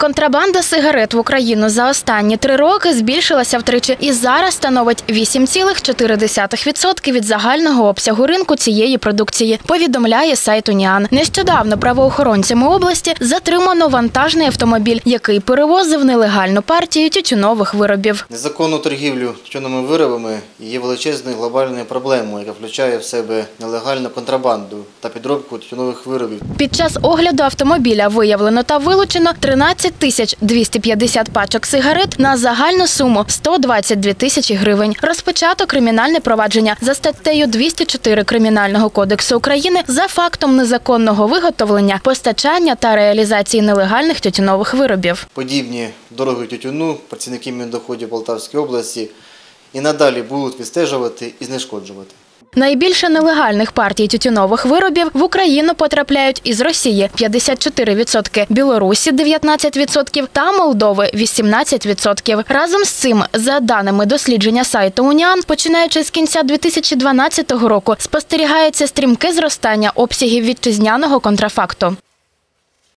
Контрабанда сигарет в Україну за останні три роки збільшилася втричі і зараз становить 8,4% від загального обсягу ринку цієї продукції. Повідомляє сайт Уніан. Нещодавно правоохоронцями області затримано вантажний автомобіль, який перевозив нелегальну партію тютюнових виробів. Незаконну торгівлю тютюновими виробами є величезною глобальною проблемою, яка включає в себе нелегальну контрабанду та підробку тютюнових виробів. Під час огляду автомобіля виявлено та вилучено 13 тисяч 250 пачок сигарет на загальну суму 122 тисячі гривень. Розпочато кримінальне провадження за статтею 204 Кримінального кодексу України за фактом незаконного виготовлення, постачання та реалізації нелегальних тютюнових виробів. Подібні дороги тютюну працівники Міндоходів Полтавської області і надалі будуть відстежувати і знешкоджувати. Найбільше нелегальних партій тютюнових виробів в Україну потрапляють із Росії 54%, Білорусі 19% та Молдови 18%. Разом з цим, за даними дослідження сайту Уніан, починаючи з кінця 2012 року, спостерігається стрімке зростання обсягів вітчизняного контрафакту.